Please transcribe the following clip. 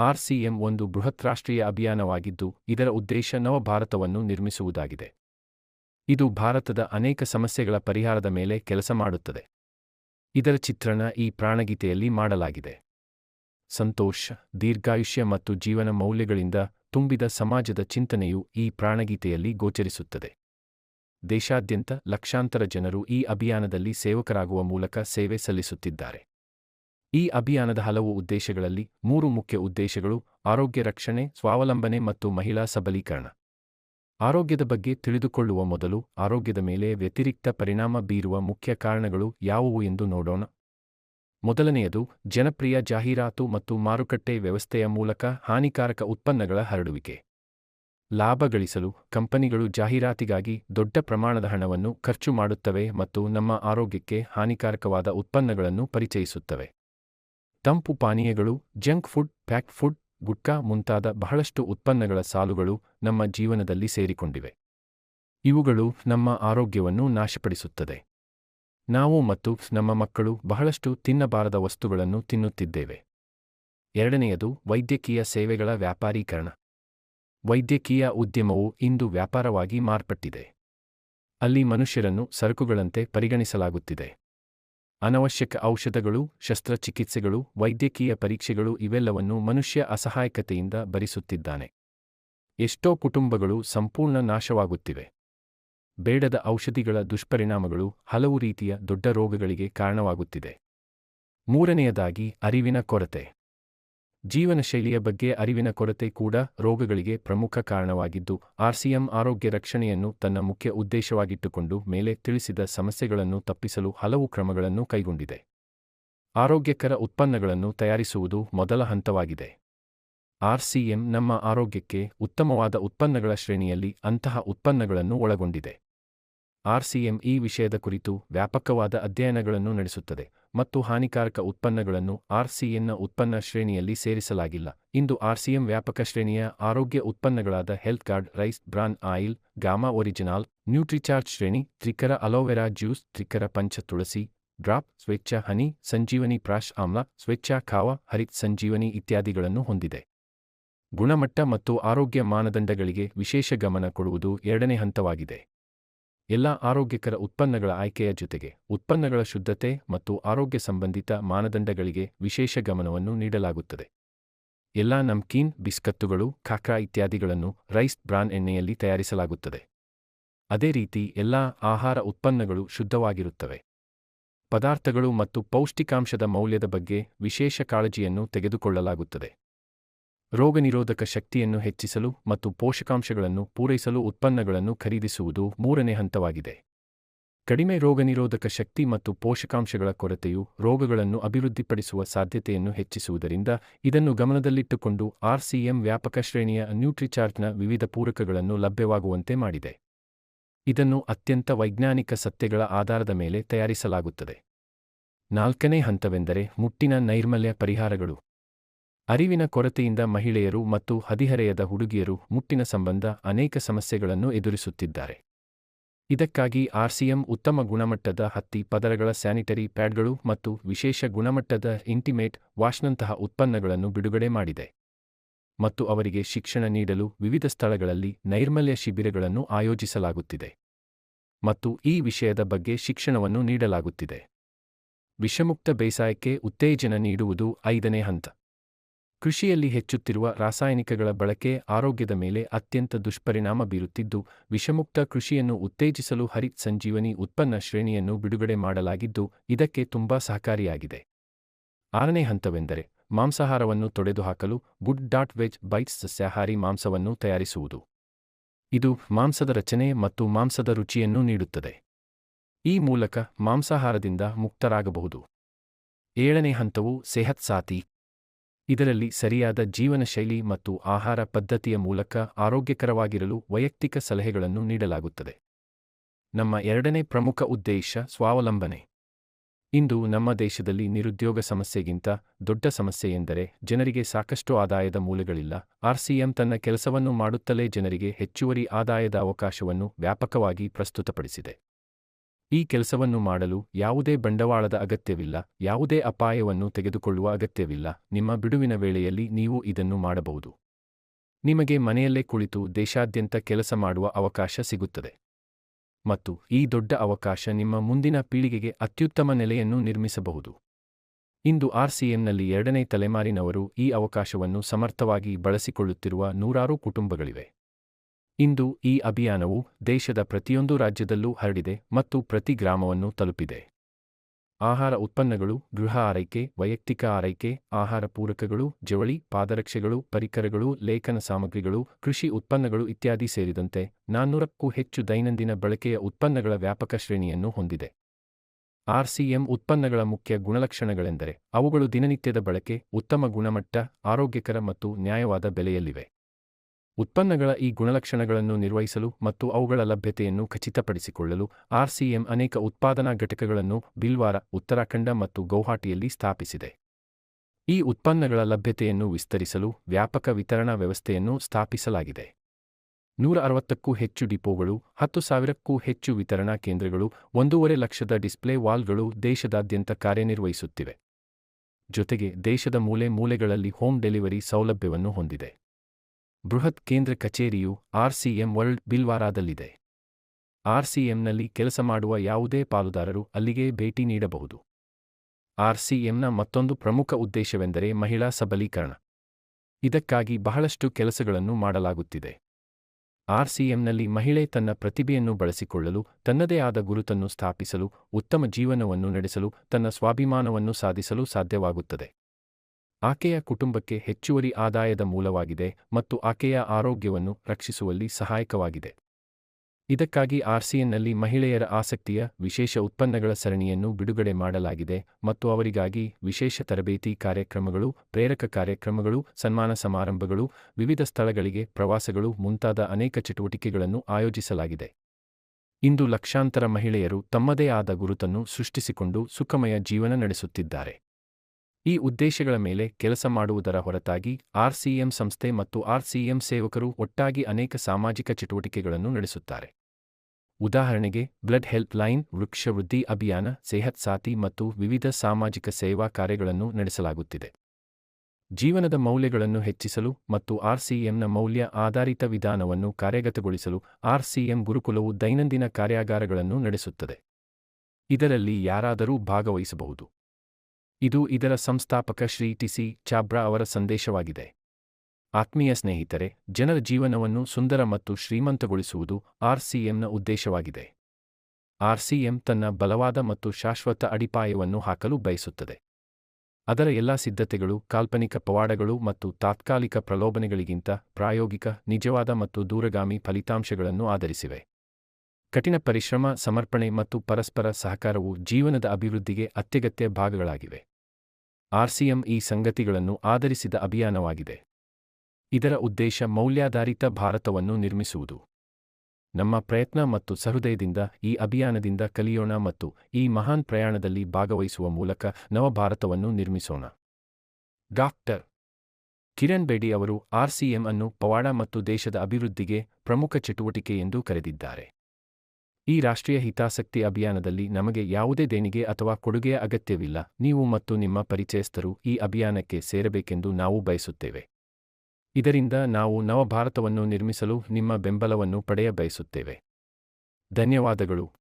ಆರ್ಸಿಎಂ ಒಂದು ಬೃಹತ್ ರಾಷ್ಟ್ರೀಯ ಅಭಿಯಾನವಾಗಿದ್ದು, ಇದರ ಉದ್ದೇಶ ನವಭಾರತವನ್ನು ನಿರ್ಮಿಸುವುದಾಗಿದೆ. ಇದು ಭಾರತದ ಅನೇಕ ಸಮಸ್ಯೆಗಳ ಪರಿಹಾರದ ಮೇಲೆ ಕೆಲಸ ಮಾಡುತ್ತದೆ. ಇದರ ಚಿತ್ರಣ ಈ ಪ್ರಾಣಗೀತೆಯಲ್ಲಿ ಮಾಡಲಾಗಿದೆ. ಸಂತೋಷ, ದೀರ್ಘಾಯುಷ್ಯ ಮತ್ತು ಜೀವನ ಮೌಲ್ಯಗಳಿಂದ ತುಂಬಿದ ಸಮಾಜದ ಚಿಂತನೆಯು ಈ ಪ್ರಾಣಗೀತೆಯಲ್ಲಿ ಗೋಚರಿಸುತ್ತದೆ. ದೇಶಾದ್ಯಂತ ಲಕ್ಷಾಂತರ ಜನರು ಈ ಅಭಿಯಾನದಲ್ಲಿ ಸೇವಕರಾಗುವ ಮೂಲಕ ಸೇವೆ ಸಲ್ಲಿಸುತ್ತಿದ್ದಾರೆ. ಈ ಅಭಿಯಾನದ ಹಲವು ಉದ್ದೇಶಗಳಲ್ಲಿ ಮೂರು ಮುಖ್ಯ ಉದ್ದೇಶಗಳು ಆರೋಗ್ಯ ರಕ್ಷಣೆ, ಸ್ವಾವಲಂಬನೆ ಮತ್ತು ಮಹಿಳಾ ಸಬಲೀಕರಣ. ಆರೋಗ್ಯದ ಬಗ್ಗೆ ತಿಳಿದುಕೊಳ್ಳುವ ಮೊದಲು ಆರೋಗ್ಯದ ಮೇಲೆ ವ್ಯತಿರಿಕ್ತ ಪರಿಣಾಮ ಬೀರುವ ಮುಖ್ಯ ಕಾರಣಗಳು ಯಾವುವು ಎಂದು ನೋಡೋಣ. ಮೊದಲನೆಯದು, ಜನಪ್ರಿಯ ಜಾಹೀರಾತು ಮತ್ತು ಮಾರುಕಟ್ಟೆ ವ್ಯವಸ್ಥೆಯ ಮೂಲಕ ಹಾನಿಕಾರಕ ಉತ್ಪನ್ನಗಳ ಹರಡುವಿಕೆ. ಲಾಭ ಗಳಿಸಲು ಕಂಪನಿಗಳು ಜಾಹೀರಾತಿಗಾಗಿ ದೊಡ್ಡ ಪ್ರಮಾಣದ ಹಣವನ್ನು ಖರ್ಚು ಮಾಡುತ್ತವೆ ಮತ್ತು ನಮ್ಮ ಆರೋಗ್ಯಕ್ಕೆ ಹಾನಿಕಾರಕವಾದ ಉತ್ಪನ್ನಗಳನ್ನು ಪರಿಚಯಿಸುತ್ತವೆ. ತಂಪು ಪಾನೀಯಗಳು, junk food pack food, gutka ಮುಂತಾದ ಬಹಳಷ್ಟು ಉತ್ಪನ್ನಗಳ ಸಾಲುಗಳು ನಮ್ಮ ಜೀವನದಲ್ಲಿ ಸೇರಿಕೊಂಡಿವೆ. ಇವುಗಳು ನಮ್ಮ ಆರೋಗ್ಯವನ್ನು ನಾಶಪಡಿಸುತ್ತದೆ. ನಾವು ಮತ್ತು ನಮ್ಮ ಮಕ್ಕಳು ಬಹಳಷ್ಟು ತಿನ್ನಬಾರದ ವಸ್ತುಗಳನ್ನು ತಿನ್ನುತ್ತಿದ್ದೇವೆ. ಎರಡನೆಯದು ವೈದ್ಯಕೀಯ ಸೇವೆಗಳ ವ್ಯಾಪಾರೀಕರಣ. ವೈದ್ಯಕೀಯ ಉದ್ಯಮವು ಇಂದು ವ್ಯಾಪಾರವಾಗಿ ಮಾರ್ಪಟ್ಟಿದೆ. ಅಲ್ಲಿ ಮನುಷ್ಯರನ್ನು ಸರಕುಗಳಂತೆ ಪರಿಗಣಿಸಲಾಗುತ್ತಿದೆ. ಅನವಶ್ಯಕ ಔಷಧಗಳು, ಶಸ್ತ್ರಚಿಕಿತ್ಸೆಗಳು, ವೈದ್ಯಕೀಯ ಪರೀಕ್ಷೆಗಳು ಇವೆಲ್ಲವನ್ನು ಮನುಷ್ಯ ಅಸಹಾಯಕತೆಯಿಂದ ಭರಿಸುತ್ತಿದ್ದಾನೆ. ಎಷ್ಟೋ ಕುಟುಂಬಗಳು ಸಂಪೂರ್ಣ ನಾಶವಾಗುತ್ತಿವೆ. ಬೇಡದ ಔಷಧಿಗಳ ದುಷ್ಪರಿಣಾಮಗಳು ಹಲವು ರೀತಿಯ ದೊಡ್ಡ ರೋಗಗಳಿಗೆ ಕಾರಣವಾಗುತ್ತಿದೆ. ಮೂರನೆಯದಾಗಿ, ಅರಿವಿನ ಕೊರತೆ. ಜೀವನಶೈಲಿಯ ಬಗ್ಗೆ ಅರಿವಿನ ಕೊರತೆ ಕೂಡ ರೋಗಗಳಿಗೆ ಪ್ರಮುಖ ಕಾರಣವಾಗಿದ್ದು, ಆರ್ಸಿಎಂ ಆರೋಗ್ಯ ರಕ್ಷಣೆಯನ್ನು ತನ್ನ ಮುಖ್ಯ ಉದ್ದೇಶವಾಗಿಟ್ಟುಕೊಂಡು ಮೇಲೆ ತಿಳಿಸಿದ ಸಮಸ್ಯೆಗಳನ್ನು ತಪ್ಪಿಸಲು ಹಲವು ಕ್ರಮಗಳನ್ನು ಕೈಗೊಂಡಿದೆ. ಆರೋಗ್ಯಕರ ಉತ್ಪನ್ನಗಳನ್ನು ತಯಾರಿಸುವುದು ಮೊದಲ ಹಂತವಾಗಿದೆ. ಆರ್ಸಿಎಂ ನಮ್ಮ ಆರೋಗ್ಯಕ್ಕೆ ಉತ್ತಮವಾದ ಉತ್ಪನ್ನಗಳ ಶ್ರೇಣಿಯಲ್ಲಿ ಅಂತಹ ಉತ್ಪನ್ನಗಳನ್ನು ಒಳಗೊಂಡಿದೆ. ಆರ್ಸಿಎಂ ಈ ವಿಷಯದ ಕುರಿತು ವ್ಯಾಪಕವಾದ ಅಧ್ಯಯನಗಳನ್ನು ನಡೆಸುತ್ತದೆ. ಮತ್ತು ಹಾನಿಕಾರಕ ಉತ್ಪನ್ನಗಳನ್ನು ಆರ್ಸಿಎನ್ನ ಉತ್ಪನ್ನ ಶ್ರೇಣಿಯಲ್ಲಿ ಸೇರಿಸಲಾಗಿಲ್ಲ. ಇಂದು ಆರ್ಸಿಎಂ ವ್ಯಾಪಕ ಶ್ರೇಣಿಯ ಆರೋಗ್ಯ ಉತ್ಪನ್ನಗಳಾದ health card rice, bran, oil, gamma oryzanol, Nutricharge ಶ್ರೇಣಿ, ತ್ರಿಕರ ಅಲೋವೆರಾ ಜ್ಯೂಸ್, ತ್ರಿಕರ ಪಂಚ ತುಳಸಿ, ಡ್ರಾಪ್, ಸ್ವೇಚ್ಛ ಹನಿ, ಸಂಜೀವನಿ ಪ್ರಾಶ್ ಆಮ್ಲ, ಸ್ವೇಚ್ಛಾ ಖಾವ, ಹರಿತ್ ಸಂಜೀವನಿ ಇತ್ಯಾದಿಗಳನ್ನು ಹೊಂದಿದೆ. ಗುಣಮಟ್ಟ ಮತ್ತು ಆರೋಗ್ಯ ಮಾನದಂಡಗಳಿಗೆ ವಿಶೇಷ ಗಮನ ಕೊಡುವುದು ಎರಡನೇ ಹಂತವಾಗಿದೆ. ಎಲ್ಲ ಆರೋಗ್ಯಕರ ಉತ್ಪನ್ನಗಳ ಆಯ್ಕೆಯ ಜೊತೆಗೆ ಉತ್ಪನ್ನಗಳ ಶುದ್ಧತೆ ಮತ್ತು ಆರೋಗ್ಯ ಸಂಬಂಧಿತ ಮಾನದಂಡಗಳಿಗೆ ವಿಶೇಷ ಗಮನವನ್ನು ನೀಡಲಾಗುತ್ತದೆ. ಎಲ್ಲ ನಮ್ಕೀನ್, ಬಿಸ್ಕತ್ತುಗಳು ಖಾಕ್ರಾ ಇತ್ಯಾದಿಗಳನ್ನು ರೈಸ್ ಬ್ರಾನ್ ಎಣ್ಣೆಯಲ್ಲಿ ತಯಾರಿಸಲಾಗುತ್ತದೆ. ಅದೇ ರೀತಿ ಎಲ್ಲಾ ಆಹಾರ ಉತ್ಪನ್ನಗಳು ಶುದ್ಧವಾಗಿರುತ್ತವೆ. ಪದಾರ್ಥಗಳು ಮತ್ತು ಪೌಷ್ಟಿಕಾಂಶದ ಮೌಲ್ಯದ ಬಗ್ಗೆ ವಿಶೇಷ ಕಾಳಜಿಯನ್ನು ತೆಗೆದುಕೊಳ್ಳಲಾಗುತ್ತದೆ. ರೋಗನಿರೋಧಕ ಶಕ್ತಿಯನ್ನು ಹೆಚ್ಚಿಸಲು ಮತ್ತು ಪೋಷಕಾಂಶಗಳನ್ನು ಪೂರೈಸಲು ಉತ್ಪನ್ನಗಳನ್ನು ಖರೀದಿಸುವುದು ಮೂರನೇ ಹಂತವಾಗಿದೆ. ಕಡಿಮೆ ರೋಗನಿರೋಧಕ ಶಕ್ತಿ ಮತ್ತು ಪೋಷಕಾಂಶಗಳ ಕೊರತೆಯು ರೋಗಗಳನ್ನು ಅಭಿವೃದ್ಧಿಪಡಿಸುವ ಸಾಧ್ಯತೆಯನ್ನು ಹೆಚ್ಚಿಸುವುದರಿಂದ ಇದನ್ನು ಗಮನದಲ್ಲಿಟ್ಟುಕೊಂಡು ಆರ್ಸಿಎಂ ವ್ಯಾಪಕ ಶ್ರೇಣಿಯ ನ್ಯೂಟ್ರಿಚಾರ್ಜ್ನ ವಿವಿಧ ಪೂರಕಗಳನ್ನು ಲಭ್ಯವಾಗುವಂತೆ ಮಾಡಿದೆ. ಇದನ್ನು ಅತ್ಯಂತ ವೈಜ್ಞಾನಿಕ ಸತ್ಯಗಳ ಆಧಾರದ ಮೇಲೆ ತಯಾರಿಸಲಾಗುತ್ತದೆ. ನಾಲ್ಕನೇ ಹಂತವೆಂದರೆ ಮುಟ್ಟಿನ ನೈರ್ಮಲ್ಯ ಪರಿಹಾರಗಳು. ಅರಿವಿನ ಕೊರತೆಯಿಂದ ಮಹಿಳೆಯರು ಮತ್ತು ಹದಿಹರೆಯದ ಹುಡುಗಿಯರು ಮುಟ್ಟಿನ ಸಂಬಂಧ ಅನೇಕ ಸಮಸ್ಯೆಗಳನ್ನು ಎದುರಿಸುತ್ತಿದ್ದಾರೆ. ಇದಕ್ಕಾಗಿ ಆರ್ಸಿಎಂ ಉತ್ತಮ ಗುಣಮಟ್ಟದ ಹತ್ತಿ, ಪದರಗಳ ಸ್ಯಾನಿಟರಿ ಪ್ಯಾಡ್ಗಳು ಮತ್ತು ವಿಶೇಷ ಗುಣಮಟ್ಟದ ಇಂಟಿಮೇಟ್ ವಾಶ್ನಂತಹ ಉತ್ಪನ್ನಗಳನ್ನು ಬಿಡುಗಡೆ ಮಾಡಿದೆ. ಮತ್ತು ಅವರಿಗೆ ಶಿಕ್ಷಣ ನೀಡಲು ವಿವಿಧ ಸ್ಥಳಗಳಲ್ಲಿ ನೈರ್ಮಲ್ಯ ಶಿಬಿರಗಳನ್ನು ಆಯೋಜಿಸಲಾಗುತ್ತಿದೆ. ಮತ್ತು ಈ ವಿಷಯದ ಬಗ್ಗೆ ಶಿಕ್ಷಣವನ್ನು ನೀಡಲಾಗುತ್ತಿದೆ. ವಿಷಮುಕ್ತ ಬೇಸಾಯಕ್ಕೆ ಉತ್ತೇಜನ ನೀಡುವುದು ಐದನೇ ಹಂತ. ಕೃಷಿಯಲ್ಲಿ ಹೆಚ್ಚುತ್ತಿರುವ ರಾಸಾಯನಿಕಗಳ ಬಳಕೆ ಆರೋಗ್ಯದ ಮೇಲೆ ಅತ್ಯಂತ ದುಷ್ಪರಿಣಾಮ ಬೀರುತ್ತಿದ್ದು, ವಿಷಮುಕ್ತ ಕೃಷಿಯನ್ನು ಉತ್ತೇಜಿಸಲು ಹರಿತ್ ಸಂಜೀವನಿ ಉತ್ಪನ್ನ ಶ್ರೇಣಿಯನ್ನು ಬಿಡುಗಡೆ ಮಾಡಲಾಗಿದ್ದು, ಇದಕ್ಕೆ ತುಂಬಾ ಸಹಕಾರಿಯಾಗಿದೆ. ಆರನೇ ಹಂತವೆಂದರೆ, ಮಾಂಸಾಹಾರವನ್ನು ತೊಡೆದುಹಾಕಲು ಗುಡ್ ಡಾಟ್ ವೆಜ್ ಬೈಟ್ಸ್ ಸಸ್ಯಾಹಾರಿ ಮಾಂಸವನ್ನು ತಯಾರಿಸುವುದು. ಇದು ಮಾಂಸದ ರಚನೆ ಮತ್ತು ಮಾಂಸದ ರುಚಿಯನ್ನು ನೀಡುತ್ತದೆ. ಈ ಮೂಲಕ ಮಾಂಸಾಹಾರದಿಂದ ಮುಕ್ತರಾಗಬಹುದು. ಏಳನೇ ಹಂತವು ಸೆಹತ್ ಸಾತಿ. ಇದರಲ್ಲಿ ಸರಿಯಾದ ಜೀವನ ಶೈಲಿ ಮತ್ತು ಆಹಾರ ಪದ್ಧತಿಯ ಮೂಲಕ ಆರೋಗ್ಯಕರವಾಗಿರಲು ವೈಯಕ್ತಿಕ ಸಲಹೆಗಳನ್ನು ನೀಡಲಾಗುತ್ತದೆ. ನಮ್ಮ ಎರಡನೇ ಪ್ರಮುಖ ಉದ್ದೇಶ ಸ್ವಾವಲಂಬನೆ. ಇಂದು ನಮ್ಮ ದೇಶದಲ್ಲಿ ನಿರುದ್ಯೋಗ ಸಮಸ್ಯೆಗಿಂತ ದೊಡ್ಡ ಸಮಸ್ಯೆ ಎಂದರೆ ಜನರಿಗೆ ಸಾಕಷ್ಟು ಆದಾಯದ ಮೂಲಗಳಿಲ್ಲ. ಆರ್ಸಿಎಂ ತನ್ನ ಕೆಲಸವನ್ನು ಮಾಡುತ್ತಲೇ ಜನರಿಗೆ ಹೆಚ್ಚುವರಿ ಆದಾಯದ ಅವಕಾಶವನ್ನು ವ್ಯಾಪಕವಾಗಿ ಪ್ರಸ್ತುತಪಡಿಸಿದೆ. ಈ ಕೆಲಸವನ್ನು ಮಾಡಲು ಯಾವುದೇ ಬಂಡವಾಳದ ಅಗತ್ಯವಿಲ್ಲ, ಯಾವುದೇ ಅಪಾಯವನ್ನು ತೆಗೆದುಕೊಳ್ಳುವ ಅಗತ್ಯವಿಲ್ಲ. ನಿಮ್ಮ ಬಿಡುವಿನ ವೇಳೆಯಲ್ಲಿ ನೀವು ಇದನ್ನು ಮಾಡಬಹುದು. ನಿಮಗೆ ಮನೆಯಲ್ಲೇ ಕುಳಿತು ದೇಶಾದ್ಯಂತ ಕೆಲಸ ಮಾಡುವ ಅವಕಾಶ ಸಿಗುತ್ತದೆ. ಮತ್ತು ಈ ದೊಡ್ಡ ಅವಕಾಶ ನಿಮ್ಮ ಮುಂದಿನ ಪೀಳಿಗೆಗೆ ಅತ್ಯುತ್ತಮ ನೆಲೆಯನ್ನು ನಿರ್ಮಿಸಬಹುದು. ಇಂದು ಆರ್ಸಿಎಂನಲ್ಲಿ ಎರಡನೇ ತಲೆಮಾರಿನವರು ಈ ಅವಕಾಶವನ್ನು ಸಮರ್ಥವಾಗಿ ಬಳಸಿಕೊಳ್ಳುತ್ತಿರುವ ನೂರಾರು ಕುಟುಂಬಗಳಿವೆ. ಇಂದು ಈ ಅಭಿಯಾನವು ದೇಶದ ಪ್ರತಿಯೊಂದು ರಾಜ್ಯದಲ್ಲೂ ಹರಡಿದೆ ಮತ್ತು ಪ್ರತಿ ಗ್ರಾಮವನ್ನು ತಲುಪಿದೆ. ಆಹಾರ ಉತ್ಪನ್ನಗಳು, ಗೃಹ ಆರೈಕೆ, ವೈಯಕ್ತಿಕ ಆರೈಕೆ, ಆಹಾರ ಪೂರಕಗಳು, ಜವಳಿ, ಪಾದರಕ್ಷೆಗಳು, ಪರಿಕರಗಳು, ಲೇಖನ ಸಾಮಗ್ರಿಗಳು, ಕೃಷಿ ಉತ್ಪನ್ನಗಳು ಇತ್ಯಾದಿ ಸೇರಿದಂತೆ ನಾನ್ನೂರಕ್ಕೂ ಹೆಚ್ಚು ದೈನಂದಿನ ಬಳಕೆಯ ಉತ್ಪನ್ನಗಳ ವ್ಯಾಪಕ ಶ್ರೇಣಿಯನ್ನು ಹೊಂದಿದೆ. ಆರ್ಸಿಎಂ ಉತ್ಪನ್ನಗಳ ಮುಖ್ಯ ಗುಣಲಕ್ಷಣಗಳೆಂದರೆ ಅವುಗಳು ದಿನನಿತ್ಯದ ಬಳಕೆ, ಉತ್ತಮ ಗುಣಮಟ್ಟ, ಆರೋಗ್ಯಕರ ಮತ್ತು ನ್ಯಾಯವಾದ ಬೆಲೆಯಲ್ಲಿವೆ. ಉತ್ಪನ್ನಗಳ ಈ ಗುಣಲಕ್ಷಣಗಳನ್ನು ನಿರ್ವಹಿಸಲು ಮತ್ತು ಅವುಗಳ ಲಭ್ಯತೆಯನ್ನು ಖಚಿತಪಡಿಸಿಕೊಳ್ಳಲು ಆರ್ಸಿಎಂ ಅನೇಕ ಉತ್ಪಾದನಾ ಘಟಕಗಳನ್ನು ಬಿಲ್ವಾರ, ಉತ್ತರಾಖಂಡ ಮತ್ತು ಗೌಹಾಟಿಯಲ್ಲಿ ಸ್ಥಾಪಿಸಿದೆ. ಈ ಉತ್ಪನ್ನಗಳ ಲಭ್ಯತೆಯನ್ನು ವಿಸ್ತರಿಸಲು ವ್ಯಾಪಕ ವಿತರಣಾ ವ್ಯವಸ್ಥೆಯನ್ನು ಸ್ಥಾಪಿಸಲಾಗಿದೆ. ನೂರ ಅರವತ್ತಕ್ಕೂ ಹೆಚ್ಚು ಡಿಪೋಗಳು, ಹತ್ತು ಸಾವಿರಕ್ಕೂ ಹೆಚ್ಚು ವಿತರಣಾ ಕೇಂದ್ರಗಳು, ಒಂದೂವರೆ ಲಕ್ಷದ ಡಿಸ್ಪ್ಲೇ ವಾಲ್ಗಳು ದೇಶದಾದ್ಯಂತ ಕಾರ್ಯನಿರ್ವಹಿಸುತ್ತಿವೆ. ಜೊತೆಗೆ ದೇಶದ ಮೂಲೆ ಮೂಲೆಗಳಲ್ಲಿ ಹೋಮ್ ಡೆಲಿವರಿ ಸೌಲಭ್ಯವನ್ನು ಹೊಂದಿದೆ. ಬೃಹತ್ ಕೇಂದ್ರ ಕಚೇರಿಯು ಆರ್ಸಿಎಂ ವರ್ಲ್ಡ್ ಬಿಲ್ವಾರಾದಲ್ಲಿದೆ. ಆರ್ಸಿಎಂನಲ್ಲಿ ಕೆಲಸ ಮಾಡುವ ಯಾವುದೇ ಪಾಲುದಾರರು ಅಲ್ಲಿಗೆ ಭೇಟಿ ನೀಡಬಹುದು. ಆರ್ಸಿಎಂನ ಮತ್ತೊಂದು ಪ್ರಮುಖ ಉದ್ದೇಶವೆಂದರೆ ಮಹಿಳಾ ಸಬಲೀಕರಣ. ಇದಕ್ಕಾಗಿ ಬಹಳಷ್ಟು ಕೆಲಸಗಳನ್ನು ಮಾಡಲಾಗುತ್ತಿದೆ. ಆರ್ಸಿಎಂನಲ್ಲಿ ಮಹಿಳೆ ತನ್ನ ಪ್ರತಿಭೆಯನ್ನು ಬಳಸಿಕೊಳ್ಳಲು, ತನ್ನದೇ ಆದ ಗುರುತನ್ನು ಸ್ಥಾಪಿಸಲು, ಉತ್ತಮ ಜೀವನವನ್ನು ನಡೆಸಲು, ತನ್ನ ಸ್ವಾಭಿಮಾನವನ್ನು ಸಾಧಿಸಲು ಸಾಧ್ಯವಾಗುತ್ತದೆ. ಆಕೆಯ ಕುಟುಂಬಕ್ಕೆ ಹೆಚ್ಚುವರಿ ಆದಾಯದ ಮೂಲವಾಗಿದೆ ಮತ್ತು ಆಕೆಯ ಆರೋಗ್ಯವನ್ನು ರಕ್ಷಿಸುವಲ್ಲಿ ಸಹಾಯಕವಾಗಿದೆ. ಇದಕ್ಕಾಗಿ ಆರ್ಸಿಎನ್ನಲ್ಲಿ ಮಹಿಳೆಯರ ಆಸಕ್ತಿಯ ವಿಶೇಷ ಉತ್ಪನ್ನಗಳ ಸರಣಿಯನ್ನು ಬಿಡುಗಡೆ ಮಾಡಲಾಗಿದೆ ಮತ್ತು ಅವರಿಗಾಗಿ ವಿಶೇಷ ತರಬೇತಿ ಕಾರ್ಯಕ್ರಮಗಳು, ಪ್ರೇರಕ ಕಾರ್ಯಕ್ರಮಗಳು, ಸನ್ಮಾನ ಸಮಾರಂಭಗಳು, ವಿವಿಧ ಸ್ಥಳಗಳಿಗೆ ಪ್ರವಾಸಗಳು ಮುಂತಾದ ಅನೇಕ ಚಟುವಟಿಕೆಗಳನ್ನು ಆಯೋಜಿಸಲಾಗಿದೆ. ಇಂದು ಲಕ್ಷಾಂತರ ಮಹಿಳೆಯರು ತಮ್ಮದೇ ಆದ ಗುರುತನ್ನು ಸೃಷ್ಟಿಸಿಕೊಂಡು ಸುಖಮಯ ಜೀವನ ನಡೆಸುತ್ತಿದ್ದಾರೆ. ಈ ಉದ್ದೇಶಗಳ ಮೇಲೆ ಕೆಲಸ ಮಾಡುವುದರ ಹೊರತಾಗಿ ಆರ್ಸಿಎಂ ಸಂಸ್ಥೆ ಮತ್ತು ಆರ್ಸಿಎಂ ಸೇವಕರು ಒಟ್ಟಾಗಿ ಅನೇಕ ಸಾಮಾಜಿಕ ಚಟುವಟಿಕೆಗಳನ್ನು ನಡೆಸುತ್ತಾರೆ. ಉದಾಹರಣೆಗೆ, ಬ್ಲಡ್ ಹೆಲ್ಪ್ ಲೈನ್ ವೃಕ್ಷವೃದ್ಧಿ ಅಭಿಯಾನ, ಸೆಹತ್ ಸಾತಿ ಮತ್ತು ವಿವಿಧ ಸಾಮಾಜಿಕ ಸೇವಾ ಕಾರ್ಯಗಳನ್ನು ನಡೆಸಲಾಗುತ್ತಿದೆ. ಜೀವನದ ಮೌಲ್ಯಗಳನ್ನು ಹೆಚ್ಚಿಸಲು ಮತ್ತು ಆರ್ಸಿಎಂನ ಮೌಲ್ಯ ಆಧಾರಿತ ವಿಧಾನವನ್ನು ಕಾರ್ಯಗತಗೊಳಿಸಲು ಆರ್ಸಿಎಂ ಗುರುಕುಲವು ದೈನಂದಿನ ಕಾರ್ಯಾಗಾರಗಳನ್ನು ನಡೆಸುತ್ತದೆ. ಇದರಲ್ಲಿ ಯಾರಾದರೂ ಭಾಗವಹಿಸಬಹುದು. ಇದು ಇದರ ಸಂಸ್ಥಾಪಕ ಶ್ರೀ ಟಿಸಿ ಚಾಬ್ರಾ ಅವರ ಸಂದೇಶವಾಗಿದೆ. ಆತ್ಮೀಯ ಸ್ನೇಹಿತರೆ, ಜನರ ಜೀವನವನ್ನು ಸುಂದರ ಮತ್ತು ಶ್ರೀಮಂತಗೊಳಿಸುವುದು ಆರ್ಸಿಎಂನ ಉದ್ದೇಶವಾಗಿದೆ. ಆರ್ಸಿಎಂ ತನ್ನ ಬಲವಾದ ಮತ್ತು ಶಾಶ್ವತ ಅಡಿಪಾಯವನ್ನು ಹಾಕಲು ಬಯಸುತ್ತದೆ. ಅದರ ಎಲ್ಲಾ ಸಿದ್ಧತೆಗಳು, ಕಾಲ್ಪನಿಕ ಪವಾಡಗಳು ಮತ್ತು ತಾತ್ಕಾಲಿಕ ಪ್ರಲೋಭನೆಗಳಿಗಿಂತ ಪ್ರಾಯೋಗಿಕ, ನಿಜವಾದ ಮತ್ತು ದೂರಗಾಮಿ ಫಲಿತಾಂಶಗಳನ್ನು ಆಧರಿಸಿವೆ. ಕಠಿಣ ಪರಿಶ್ರಮ, ಸಮರ್ಪಣೆ ಮತ್ತು ಪರಸ್ಪರ ಸಹಕಾರವು ಜೀವನದ ಅಭಿವೃದ್ಧಿಗೆ ಅತ್ಯಗತ್ಯ ಭಾಗಗಳಾಗಿವೆ. ಆರ್ಸಿಎಂ ಈ ಸಂಗತಿಗಳನ್ನು ಆಧರಿಸಿದ ಅಭಿಯಾನವಾಗಿದೆ. ಇದರ ಉದ್ದೇಶ ಮೌಲ್ಯಾಧಾರಿತ ಭಾರತವನ್ನು ನಿರ್ಮಿಸುವುದು. ನಮ್ಮ ಪ್ರಯತ್ನ ಮತ್ತು ಸಹೃದಯದಿಂದ ಈ ಅಭಿಯಾನದಿಂದ ಕಲಿಯೋಣ ಮತ್ತು ಈ ಮಹಾನ್ ಪ್ರಯಾಣದಲ್ಲಿ ಭಾಗವಹಿಸುವ ಮೂಲಕ ನವಭಾರತವನ್ನು ನಿರ್ಮಿಸೋಣ. ಡಾಕ್ಟರ್ ಕಿರಣ್ ಬೇಡಿ ಅವರು ಆರ್ಸಿಎಂ ಅನ್ನು ಪವಾಡ ಮತ್ತು ದೇಶದ ಅಭಿವೃದ್ಧಿಗೆ ಪ್ರಮುಖ ಚಟುವಟಿಕೆ ಎಂದು ಕರೆದಿದ್ದಾರೆ. ಈ ರಾಷ್ಟ್ರೀಯ ಹಿತಾಸಕ್ತಿ ಅಭಿಯಾನದಲ್ಲಿ ನಮಗೆ ಯಾವುದೇ ದೇಣಿಗೆ ಅಥವಾ ಕೊಡುಗೆಯ ಅಗತ್ಯವಿಲ್ಲ. ನೀವು ಮತ್ತು ನಿಮ್ಮ ಪರಿಚಯಸ್ಥರು ಈ ಅಭಿಯಾನಕ್ಕೆ ಸೇರಬೇಕೆಂದು ನಾವು ಬಯಸುತ್ತೇವೆ. ಇದರಿಂದ ನಾವು ನವಭಾರತವನ್ನು ನಿರ್ಮಿಸಲು ನಿಮ್ಮ ಬೆಂಬಲವನ್ನು ಪಡೆಯ ಬಯಸುತ್ತೇವೆ. ಧನ್ಯವಾದಗಳು.